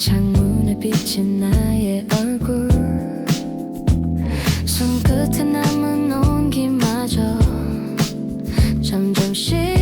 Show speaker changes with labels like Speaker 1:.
Speaker 1: 창문에 비친 나의 얼굴. 손끝에 남은 온기마저 점점 식